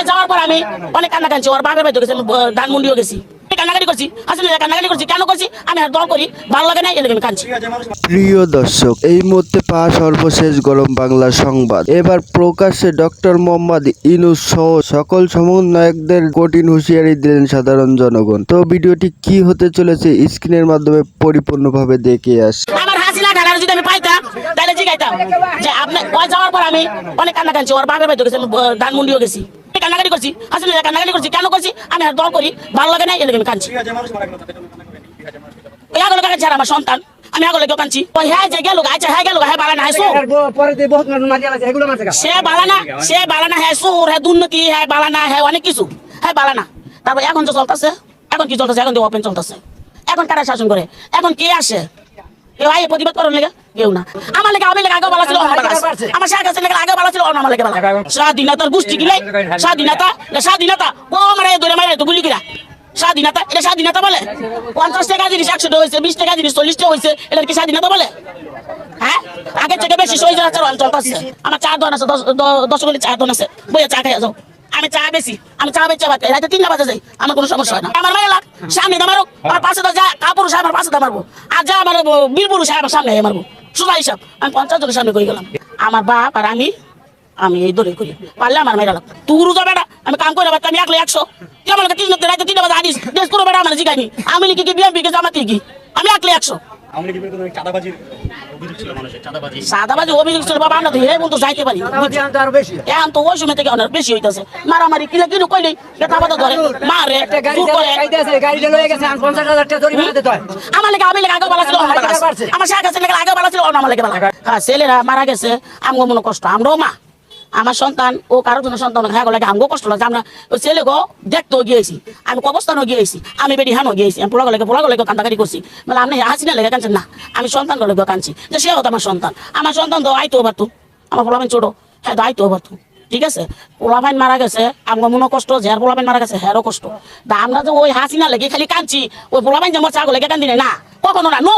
ওই যাওয়ার পর আমি অনেক কান্না কাঁদছি ওর বাপের বাড়িতে গেছি আমি, ধানমন্ডিও গেছি। কান্নাকাটি করছি আসলে কান্নাকাটি করছি কেন করছি? আমি আর দল করি ভালো লাগে না এলাকা কাঁদছি। প্রিয় দর্শক এই মুহূর্তে পাওয়া সর্বশেষ গরম বাংলা সংবাদ। এবার প্রকাশ্যে ডক্টর মোহাম্মদ ইনুস সহ সকল সমন্বয়কদের কঠিন হুঁশিয়ারি দিলেন সাধারণ জনগণ। তো ভিডিওটি কি হতে চলেছে স্ক্রিনের মাধ্যমে পরিপূর্ণভাবে দেখে আস। আমার হাসিনা যদি আমি পাইতাম তাহলে জিগাইতাম যে আপনি যাওয়ার পর আমি অনেক কান্না কাঁদছি ওর বাপের বাড়িতে গেছি আমি, ধানমন্ডিও গেছি। আমি কান্নাকাটি করছি আসলে কান্নাকাটি করছি কেন করছি? আমি আর দল করি ভালো লাগে না এলাকা আমি কাঁদছি। ওই আগলে কাছে আমার সন্তান? আমি আগলে কেউ কাঁদছি। ওই হ্যাঁ যে গেল আচ্ছা হ্যাঁ গেল হ্যাঁ বালা না হ্যাঁ সে বালানা সে বালানা হ্যাঁ সুর হ্যাঁ দুর্নীতি হ্যাঁ বালানা হ্যাঁ অনেক কিছু। হ্যাঁ বালানা তারপর এখন তো চলতেছে এখন কি চলতেছে? এখন তো ওপেন চলতেছে। এখন কারা শাসন করে? এখন কে আসে? কেউ প্রতিবাদ করার লেগে কেউ না আমার লেগে আমি লেগে আগে বলা ছিল। আমার শেখ হাসিনা লেগে আগে বলা ছিল অন্য আমার লেগে বলা স্বাধীনতার গোষ্ঠী গিলে স্বাধীনতা স্বাধীনতা ও মারে ধরে মারে তো গুলি কিরা স্বাধীনতা এটা স্বাধীনতা বলে পঞ্চাশ টাকা জিনিস একশো টাকা হয়েছে বিশ টাকা জিনিস চল্লিশ টাকা হয়েছে এটা কি স্বাধীনতা বলে হ্যাঁ আগে থেকে বেশি অঞ্চল আছে আমার চা দোকান আছে দশ দশ গলি চা দোকান আছে বইয়া চা খাই যাও আমি চা বেশি আমি চা বেচা বাদ রাতে তিনটা বাজে যাই আমার কোনো সমস্যা হয় না। আমার মায়ের লাগ সামনে দামারো আমার পাশে তো যা কাপুরু সাহেব আমার পাশে দামারবো আর যা আমার বীরপুরু সাহেব সামনে মারবো। সুজা হিসাব আমি পঞ্চাশ জনের সামনে করে গেলাম। আমার বাপ আর আমি আমি এই দৌড়ে করি। পারলে আমার মেয়েরা লাগ। তুরু তো বেটা আমি কাম করে আমি একলে একশো। কেমন তিন রাতে তিনটা বাজে আনিস দেশ করে বেটা আমার জিগাইনি আমি কি বিএমপি কে জামাতি কি আমি একলে একশো। সাদাবাজি অভিযোগ ছিল বাবা আমরা তো হিরে বলতো যাইতে পারি তো আরও বেশি এখন তো ওই সময় থেকে অনেক বেশি হইতাছে মারামারি কিলে কিলো কইলে এটা বাধা ধরে মারে একটা করে আছে গাড়িতে লয়ে গেছে আর পঞ্চাশ হাজার টাকা জরিমানা দিতে হয় আমার লেগে আমি লেগে আগে বলা ছিল আছে। লেগে আগে বলা ছিল অন্য আমার লেগে বলা হ্যাঁ ছেলেরা মারা গেছে আমগো মনে কষ্ট আমরাও মা আমার সন্তান ও কারোর জন্য সন্তান হ্যাঁ লাগে, আমগো কষ্ট লাগছে। আমরা ওই ছেলে গো দেখতেও গিয়েছি, আমি কবস্থানও গিয়েছি, আমি বেটি হানও গিয়েছি, আমি পোলা গলে পোলা গলে কান্দাকাটি করছি। মানে আপনি হাসিনা লেগে কাঁদছেন? না, আমি সন্তান গলে কাঁদছি। যে সে হতো আমার সন্তান। আমার সন্তান তো আইতো পারতো। আমার পোলা ছোট হ্যাঁ তো আইতো পারতো। ঠিক আছে? পোলাপাইন মারা গেছে আমার মনে কষ্ট, যে পোলাপাইন মারা গেছে, হ্যারও কষ্ট। তা আমরা যে ওই হাসিনা লেগে খালি কাঁদছি, ওই পোলাপাইন যে আমার চাগো লেগে কান্দি না, কখনো না, নো!